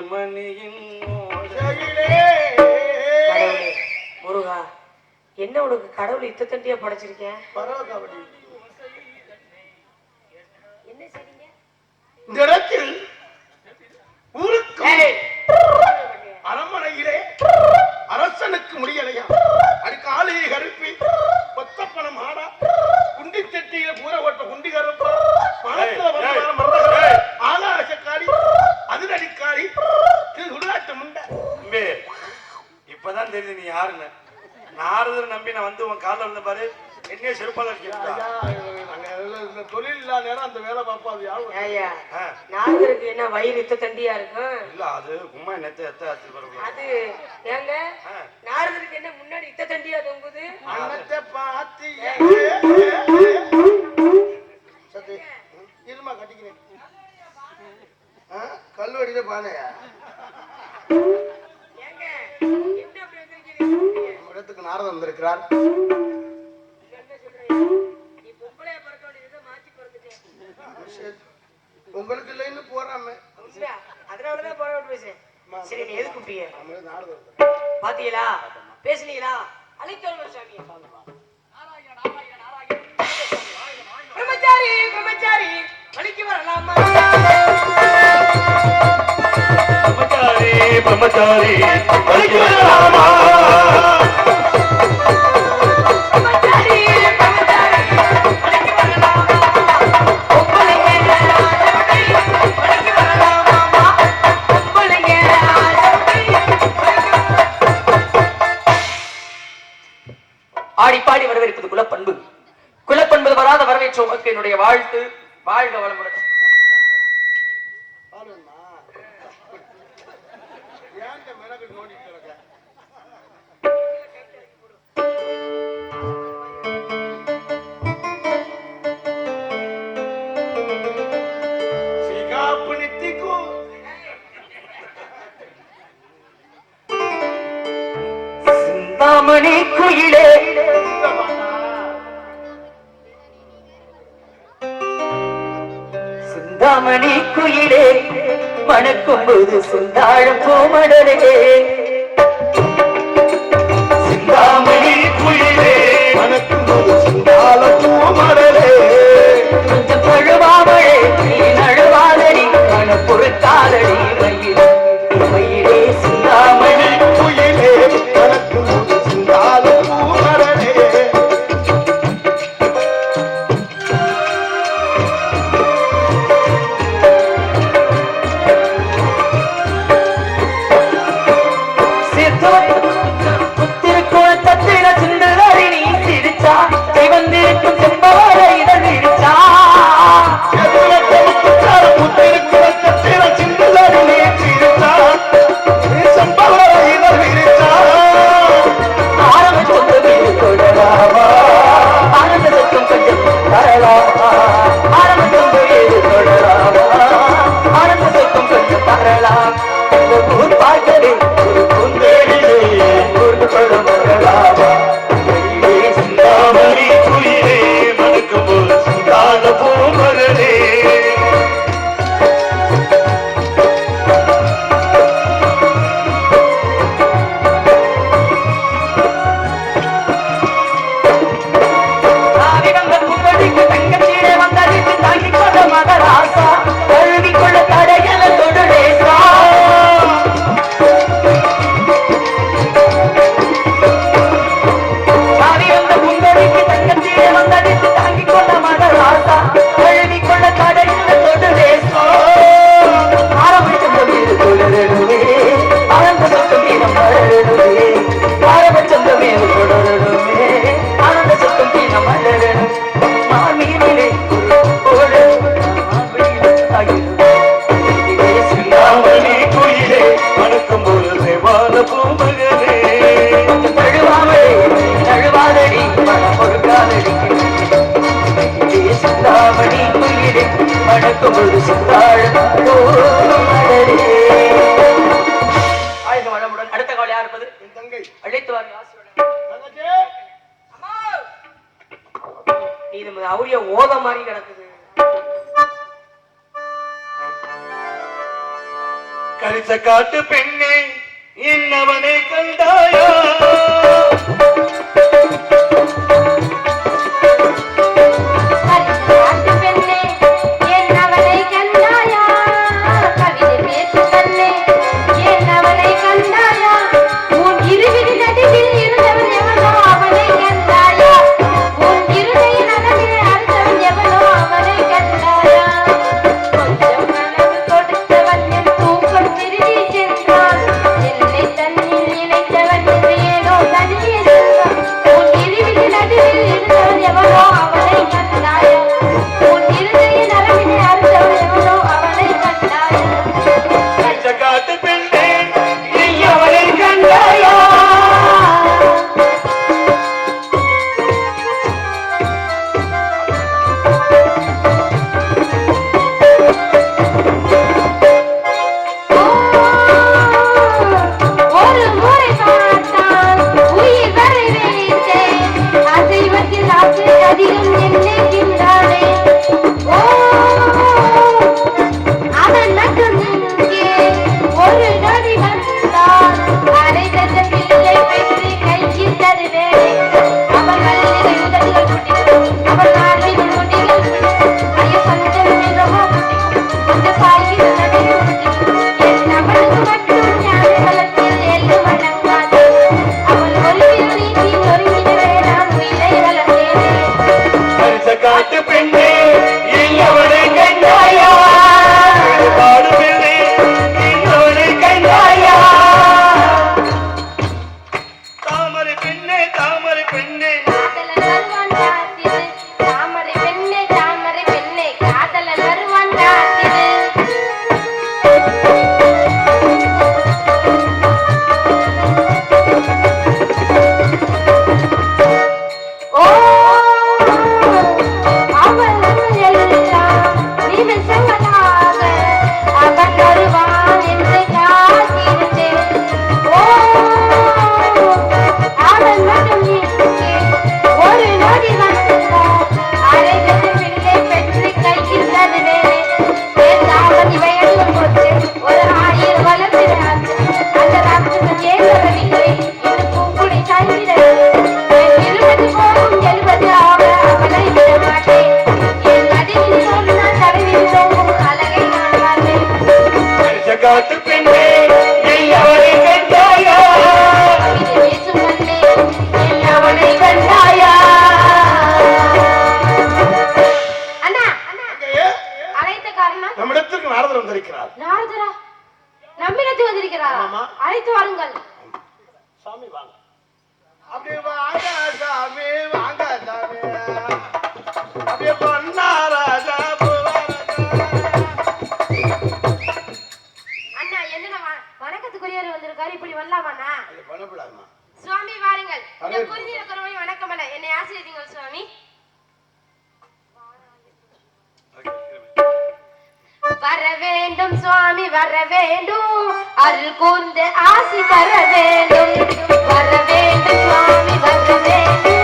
மணியின் முருகா என்ன உனக்கு கடவுள் இத்த தண்டியா படைச்சிருக்கேன். யாருன்னு நாரதர் நம்பி நான் வந்து உன் காலில் இருந்த பாரு. என்னையே செருப்பால இந்த தொழில் இல்லாத நேரம் அந்த வேலை பார்ப்போம் அது யாரும் நாகருக்கு என்ன வயிறு இத்த தண்டியா இருக்கும் இல்ல அது கும்மா நெத்த எத்த ஆச்சு அது ஏங்க நாரதருக்கு என்ன முன்னாடி இத்த தண்டியா தொங்குது? அன்னத்தை பார்த்து இருமா கட்டிக்கிறேன். கல்வடியில பானையா? ஏங்க இடத்துக்கு நாரதம் வந்திருக்கிறார். உங்களுக்கு இல்லைன்னு போறாம. அதனாலதான் பேசுறேன் சரி நீ எது கூப்பிட்டீங்க. பாத்தீங்களா? பேசுனீங்களா? அழைத்தோம் சாமி. பிரம்மச்சாரி பிரம்மச்சாரி வழிக்கு வரலாமா? பிரம்மச்சாரி பிரம்மச்சாரி ஆடி பாடி வரவேற்பது குலப்பண்பு. குலப்பண்பு வராத வரவேற்ற உமக்கு என்னுடைய வாழ்த்து. வாழ்க வளமுடன். பூமியிலே சிந்தாமணி குயிலே மணக்கும் போது சிந்தாழம் கோமடலே சிந்தாமணி குயிலே மணக்கும் போது சிங்கால பூமலரே. கொஞ்சம் பழுவாமழே நீ நழுவாதடி மன பொறுத்தாதடி நாட்டு பெண்ணே என்னவனை கண்டா இப்படி வரலாமாண்ணா சுவாமி வாருங்கள். இந்த வணக்கம் அல்ல. என்னை ஆசிரியர்கள் சுவாமி. வர வேண்டும் சுவாமி வர வேண்டும். அருள் கூர்ந்து ஆசி தர வேண்டும். வர வேண்டும் சுவாமி வர வேண்டும்.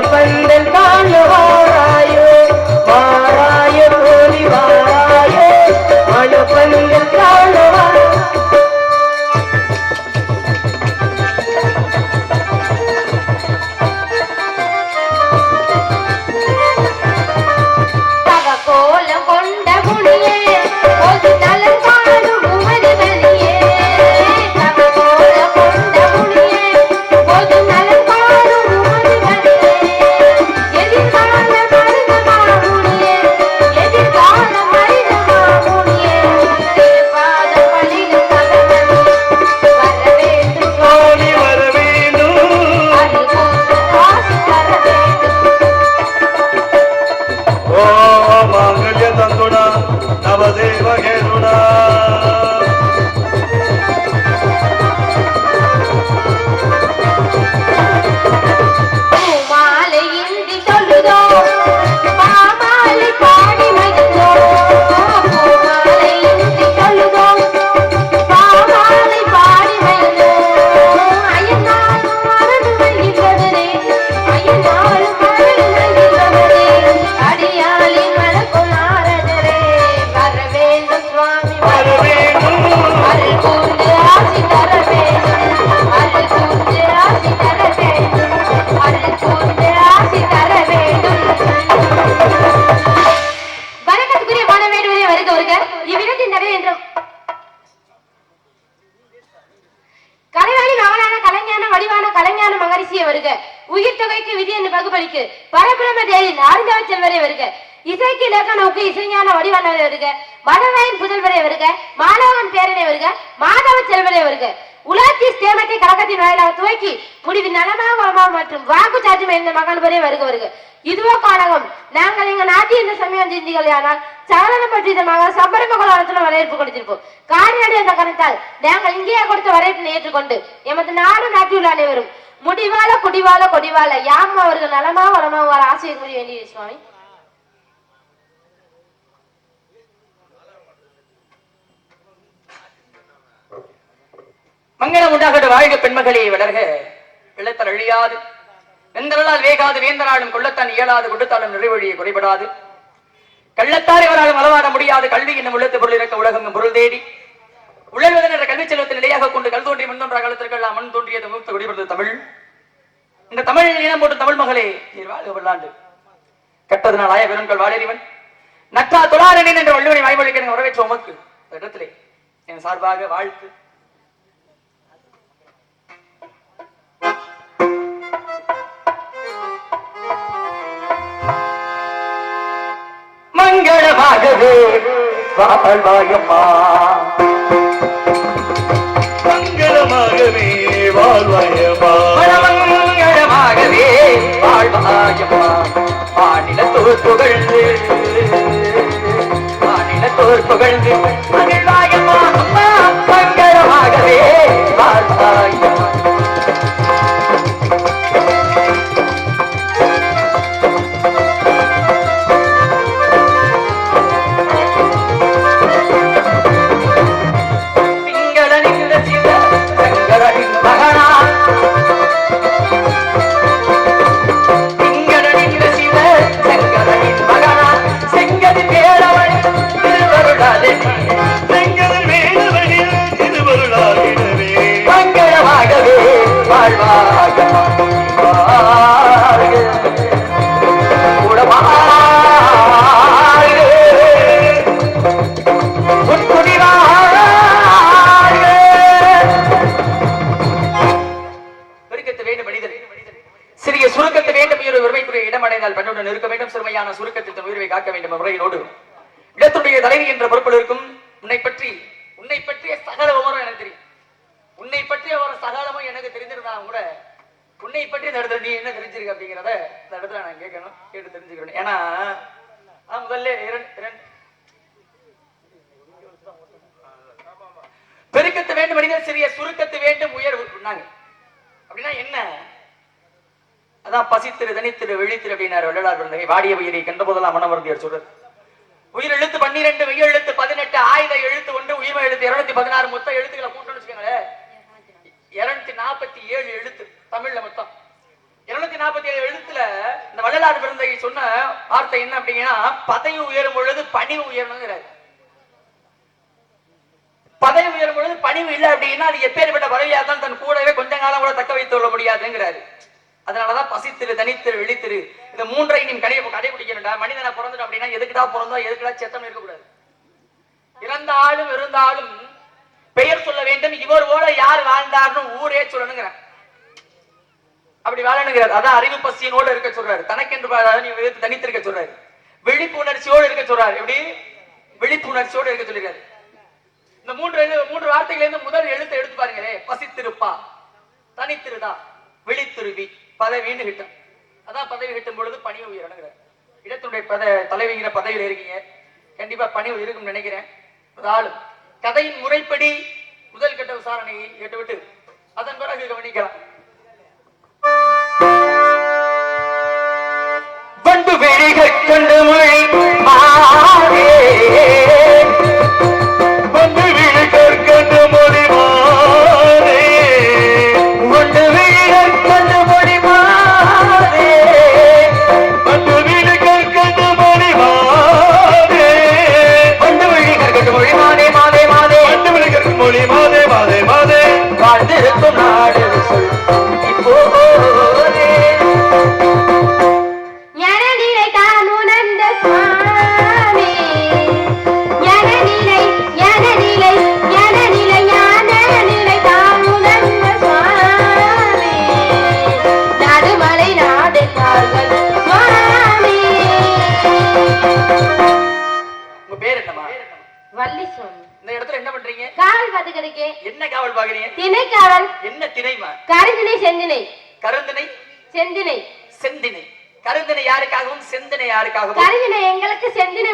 பந்தல் கழகத்தின் வாயிலாக துவக்கி முடிவில் நலமாக வளமாக மற்றும் வாக்கு சாட்சியம் இந்த மகள் வரை வருக வருக. இதுவோ காணகம் நாங்கள் எங்க நாட்டில் இந்த சமயம் சிந்திகள் ஆனால் சகலனம் பற்றிதமாக சம்பரம கோலாலத்தில் வரவேற்பு கொடுத்திருப்போம். காரியாடி என்ற கருத்தால் நாங்கள் இங்கேயே கொடுத்த வரவேற்பினை ஏற்றுக்கொண்டு எமது நாடு நாட்டில் அனைவரும் முடிவால குடிவால கொடிவால யாம் அவர்கள் நலமா வளமா வர ஆசையை கூறி வேண்டிய சுவாமி? மங்களம் உண்டாகட்டு வாழ்க பெண்மகளே வளர்க. இழத்தல் அழியாது. வெந்தரலால் வேகாது வேந்தனாலும் கொள்ளத்தான் இயலாது. கொடுத்தாலும் நிறைவழியை குறைபடாது. கள்ளத்தார் இவராலும் அளவாட முடியாது. கல்வி என்னும் உள்ளத்து பொருள் இருக்க உலகம் பொருள் தேடி. உழல்வதன் என்ற கல்வி செல்வத்தை நிலையாக கொண்டு கல் தோன்றி மண் தோன்ற காலத்திற்கெல்லாம் மண் தோன்றியது மூத்த குடிபடுத்த தமிழ். இந்த தமிழ் இனம் போட்டு தமிழ் மகளே நீர் வாழ்க வல்லாண்டு கெட்டதனால் ஆய பெரும்கள் வாழறிவன். நற்றா தொழாரணின் என்ற வள்ளுவனை வாய்மொழிக்கு எனக்கு வரவேற்ற உமக்கு. இடத்திலே என் சார்பாக வாழ்த்து. மங்களமாகவே வாழ்வாயம்மா. மங்களமாகவே வாழ்வாயமா இந்த இடத்துல நான் கேட்கணும். கேட்டு தெரிஞ்சுக்கணும் ஏன்னா முதல்ல பெருக்கத்து வேண்டும் மனிதன் சிறிய சுருக்கத்து வேண்டும் உயர்வு. அப்படின்னா என்ன? அதான் பசித்திரு தனித்திரு விழித்திரு அப்படின்னாரு வள்ளலார் பிறந்தகை வாடிய உயிரை கண்ட போதெல்லாம் மனமருந்தியர் சொல்றார். உயிர் எழுத்து பன்னிரெண்டு மெய் எழுத்து பதினெட்டு ஆயுத எழுத்து ஒன்று உயிர்மை எழுத்து இருநூத்தி பதினாறு. மொத்த எழுத்துக்களை கூட்டணும்னு வச்சுக்கோங்களேன். இருநூத்தி நாற்பத்தி ஏழு எழுத்து தமிழ்ல மொத்தம். இருநூத்தி நாற்பத்தி ஏழு எழுத்துல இந்த வள்ளலார் பிறந்தகை சொன்ன வார்த்தை என்ன அப்படிங்கன்னா பதவி உயரும் பொழுது பணிவு உயரணுங்கிறாரு. பதவி உயரும் பொழுது பணிவு இல்லை அப்படின்னா அது எப்பேற்பட்ட பதவியா தான் தன் கூடவே கொஞ்ச காலம் கூட தக்க வைத்து கொள்ள முடியாதுங்கிறாரு. அதனாலதான் பசித்திரு தனித்திரு வெளித்திரு இந்த மூன்றை நீ கடை கடைபிடிக்கணும்டா மனிதனை பிறந்துட்டோம் அப்படின்னா எதுக்குடா பிறந்தோம் எதுக்குடா செத்தம் இருக்கக்கூடாது. இறந்தாலும் இருந்தாலும் பெயர் சொல்ல வேண்டும். இவர் போல யார் வாழ்ந்தார்னு ஊரே சொல்லணுங்கிறேன் அப்படி வேலைனுங்கிறார் அதான் அறிவு பசியனோடு இருக்க சொல்றாரு. தனக்கென்று என்று தனித்திருக்க சொல்றாரு. விழிப்புணர்ச்சியோடு இருக்க சொல்றாரு. எப்படி? விழிப்புணர்ச்சியோடு இருக்க சொல்லிருக்காரு இந்த மூன்று மூன்று வார்த்தைகள் இருந்து முதல் எழுத்து எடுத்து பாருங்களே பசித்திருப்பா தனித்திருதா விழித்திருவி பதவின்னு கிட்டம் அதான் பதவி கிட்டும் பொழுது பணிவு உயரணுங்கிறார். இடத்துடைய பத தலைவிங்கிற பதவியில் இருக்கீங்க. கண்டிப்பா பணி இருக்கும்னு நினைக்கிறேன். ஆளும் கதையின் முறைப்படி முதல் கட்ட விசாரணையை கேட்டுவிட்டு அதன் பிறகு கவனிக்கலாம்.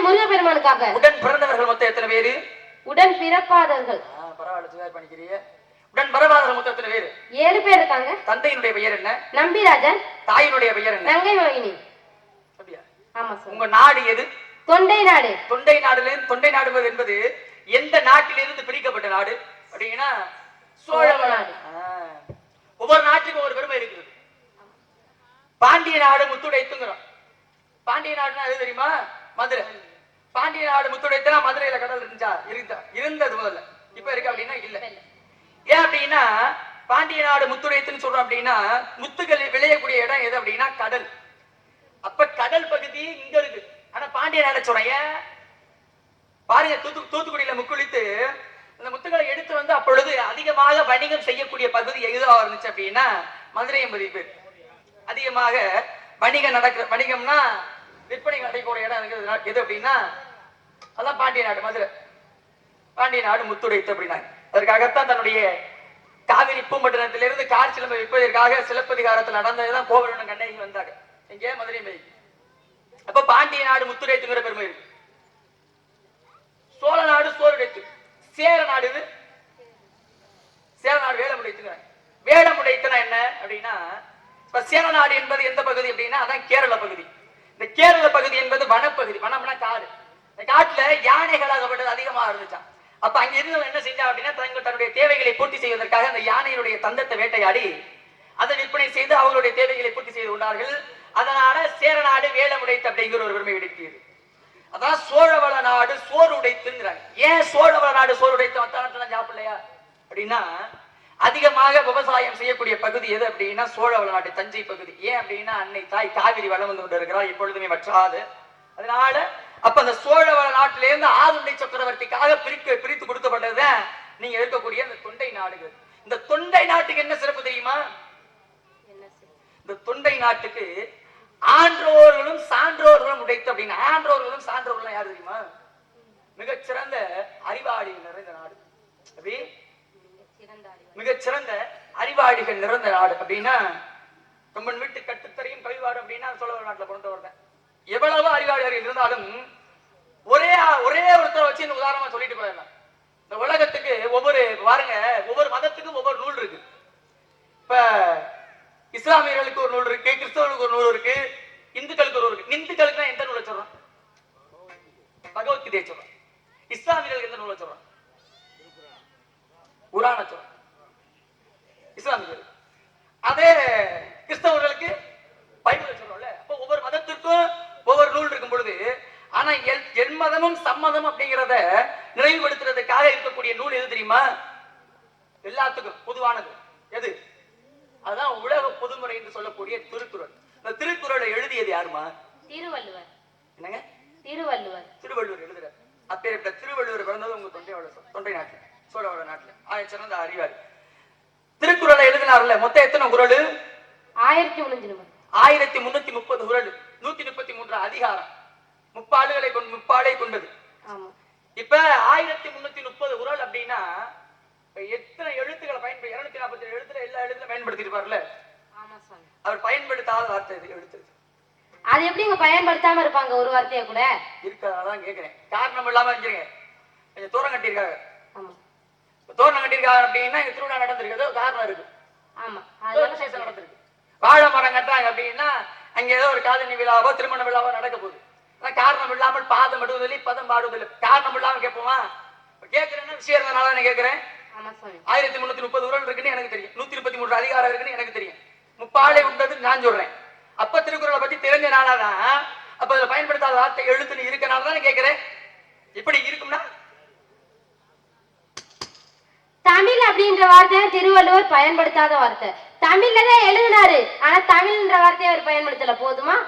செந்தினை முருகப்பெருமானுக்காக. உடன் பிறந்தவர்கள் மொத்தம் எத்தனை பேரு? உடன் பிறப்பாதவர்கள். பரவாயில்ல பண்ணிக்கிறீங்க. உடன் பரவாதவர்கள் மொத்தம் எத்தனை பேரு? ஏழு பேர் இருக்காங்க. தந்தையினுடைய பெயர் என்ன? நம்பிராஜன். தாயினுடைய பெயர் என்ன? நங்கை மோகினி. ஆமா சார். உங்க நாடு எது? தொண்டை நாடு. தொண்டை நாடுல தொண்டை நாடு என்பது எந்த நாட்டிலிருந்து பிரிக்கப்பட்ட நாடு? அப்படிங்கன்னா சோழ நாடு. ஒவ்வொரு நாட்டுக்கும் ஒரு பெருமை இருக்குது. பாண்டிய நாடு முத்துடைத்துங்கிறோம். பாண்டிய நாடுனா எது தெரியுமா? மதுரை. பாண்டிய நாடு முத்துடைத்தான் மதுரையில கடல் இருந்துச்சா இருந்தா இருந்தது முதல்ல. இப்ப இருக்கு அப்படின்னா இல்ல. ஏன் அப்படின்னா பாண்டிய நாடு முத்துடைத்துன்னு சொல்றோம் அப்படின்னா முத்துக்கள் விளையக்கூடிய இடம் எது அப்படின்னா கடல். அப்ப கடல் பகுதி இங்க இருக்கு. ஆனா பாண்டிய நாட சொல்றேன் ஏன்? பாருங்க தூத்து தூத்துக்குடியில முக்குளித்து அந்த முத்துக்களை எடுத்து வந்து அப்பொழுது அதிகமாக வணிகம் செய்யக்கூடிய பகுதி எதுவா இருந்துச்சு அப்படின்னா மதுரை பதிப்பு பேர் அதிகமாக வணிகம் நடக்கிற வணிகம்னா விற்பனை நடைக்கூடிய இடம் இருக்குது எது அப்படின்னா அதான் பாண்டிய நாடு மதுரை. பாண்டிய நாடு முத்துடைத்து அப்படின்னாங்க. அதற்காகத்தான் தன்னுடைய காவிரி பூம்பட்டினத்திலிருந்து கார் சிலம்பை விற்பதற்காக சிலப்பதிகாரத்தில் நடந்ததுதான் கோவலனும் கண்ணகி வந்தாங்க. எங்கே? மதுரை மை அப்ப பாண்டிய நாடு முத்துடைத்துங்கிற பெருமை இருக்கு. சோழ நாடு சோறுடைத்து. சேர நாடு இது. சேர நாடு வேலமுடைத்துங்கிறாங்க. வேலமுடைத்துனா என்ன அப்படின்னா இப்ப சேர நாடு என்பது எந்த பகுதி அப்படின்னா அதான் கேரள பகுதி. இந்த கேரள பகுதி என்பது வனப்பகுதி. வனம்னா காடு. இந்த காட்டுல யானைகளாகப்பட்டது அதிகமா இருந்துச்சாம். அப்ப அங்க இருந்தவங்க என்ன செஞ்சா அப்படின்னா தங்கள் தன்னுடைய தேவைகளை பூர்த்தி செய்வதற்காக அந்த யானையினுடைய தந்தத்தை வேட்டையாடி அதை விற்பனை செய்து அவங்களுடைய தேவைகளை பூர்த்தி செய்து கொண்டார்கள். அதனால சேரநாடு வேலமுடைத்து அப்படிங்கிற ஒரு பெருமை கிடைக்கிறது அதான் சோழவள நாடு சோறு உடைத்துங்கிறாங்க ஏன் சோழவள நாடு சோறு உடைத்து மத்தானத்தெல்லாம் சாப்பிடலையா? அப்படின்னா அதிகமாக விவசாயம் செய்யக்கூடிய பகுதி எது அப்படின்னா சோழவள நாடு தஞ்சை பகுதி. ஏன் அப்படின்னா அன்னை தாய் காவிரி வளம் வந்து கொண்டு இருக்கிறார் எப்பொழுதுமே வற்றாது. அதனால அப்ப அந்த சோழவள நாட்டிலிருந்து ஆதுண்டை சக்கரவர்த்திக்காக பிரிக்க பிரித்து கொடுக்கப்பட்டதுதான் நீங்க இருக்கக்கூடிய அந்த தொண்டை நாடுகள். இந்த தொண்டை நாட்டுக்கு என்ன சிறப்பு தெரியுமா? இந்த தொண்டை நாட்டுக்கு ஆன்றோர்களும் சான்றோர்களும் உடைத்து அப்படின்னு. ஆன்றோர்களும் சான்றோர்களும் யாரு தெரியுமா? மிகச்சிறந்த அறிவாளிகள் நிறைந்த நாடு. அப்படி மிகச்சிறந்த அறிவாளிகள் நிறந்த நாடு அப்படின்னா ரொம்ப வீட்டு கட்டுத்தரையும் கழிவாடு அப்படின்னா சோழ நாட்டுல கொண்டு தான் எவ்வளவு அறிவாளிகள் இருந்தாலும் ஒரே ஆ- ஒரே ஒருத்தரை வச்சு இந்த உதாரணமா சொல்லிட்டு போயிடலாம். இந்த உலகத்துக்கு ஒவ்வொரு பாருங்க ஒவ்வொரு மதத்துக்கும் ஒவ்வொரு நூல் இருக்கு. இப்ப இஸ்லாமியர்களுக்கு ஒரு நூல் இருக்கு கிறிஸ்தவர்களுக்கு ஒரு நூல் இருக்கு இந்துக்களுக்கு ஒரு நூல் இருக்கு. இந்துக்களுக்கு எந்த நூலை சொல்றோம்? பகவத்கீதையை சொல்றோம். இஸ்லாமியர்களுக்கு எந்த நூலை சொல்றோம்? குரான சொல்றோம். இஸ்லாமியர்கள். அதே கிறிஸ்தவர்களுக்கு பைபிளை சொல்றோம்ல அப்போ ஒவ்வொரு மதத்திற்கும் ஒவ்வொரு நூல் இருக்கும் பொழுது ஆனா எல்- எண்மதமும் சம்மதம் அப்படிங்கிறத நினைவுபடுத்துறதுக்காக இருக்கக்கூடிய நூல் எது தெரியுமா? எல்லாத்துக்கும் பொதுவானது. எது? அதான் உலக பொதுமுறை என்று சொல்லக்கூடிய திருக்குறள். இந்த திருக்குறளை எழுதியது யாருமா? திருவள்ளுவர். என்னங்க? திருவள்ளுவர். திருவள்ளுவர் எழுதுறார். அப்பேற்பட்ட திருவள்ளுவர் பிறந்தது உங்க தொண்டையோட தொண்டை நாட்டுல சோழவள நாட்டுல ஆய சிறந்த அறிவாளி. திருக்குறளை எழுதினார்ல மொத்தம் எத்தனை குறள்? ஆயிரத்தி ஆயிரத்தி முன்னூத்தி முப்பது குறள். நூத்தி முப்பத்தி மூன்று அதிகாரம். முப்பாடுகளை கொண்டு முப்பாடை கொண்டது. இப்ப ஆயிரத்தி முன்னூத்தி முப்பது குறள் அப்படின்னா எத்தனை எழுத்துக்களை பயன்படுத்தி இருநூத்தி நாற்பத்தி ஏழு எழுத்துல எல்லா எழுத்துல பயன்படுத்திருப்பார்ல? அவர் பயன்படுத்தாத வார்த்தை எழுத்து. அது எப்படிங்க பயன்படுத்தாம இருப்பாங்க ஒரு வார்த்தையை கூட? இருக்கிறதான் கேட்கிறேன் காரணம் இல்லாம வச்சிருங்க. கொஞ்சம் தூரம் கட்டியிருக்காங்க. கட்டியிருக்காங்க அப்படின்னா திருவிழா நடந்திருக்கு ஏதோ காரணம் இருக்கு. ஆமா விசேஷம் நடந்திருக்கு. வாழை மரம் கட்டுறாங்க அப்படின்னா அங்க ஏதோ ஒரு காதணி விழாவோ திருமண விழாவோ நடக்க போகுது. காரணம் இல்லாமல் பாதம் விடுவதில்லை பதம் பாடுவதில்லை காரணம் இல்லாம கேட்போமா? கேட்கிறேன்னா விஷயம் இருந்தனால நான் கேட்கிறேன்? ஆயிரத்தி முன்னூத்தி முப்பது உரல் இருக்குன்னு எனக்கு தெரியும். நூத்தி முப்பத்தி மூன்று அதிகாரம் இருக்குன்னு எனக்கு தெரியும். முப்பாலை உண்டது நான் சொல்றேன். அப்ப திருக்குறளை பத்தி தெரிஞ்ச நாளாதான் அப்ப அதுல பயன்படுத்தாத வார்த்தை எழுத்துன்னு இருக்கனால தான் கேட்கிறேன். இப்படி இருக்கும்னா தமிழ் அப்படின்ற வார்த்தை திருவள்ளுவர் பயன்படுத்தாத வார்த்தை. தமிழ்ல தான் எழுதினாரு. ஆனா தமிழ்ன்ற வார்த்தையை அவர் பயன்படுத்தல. போதுமா?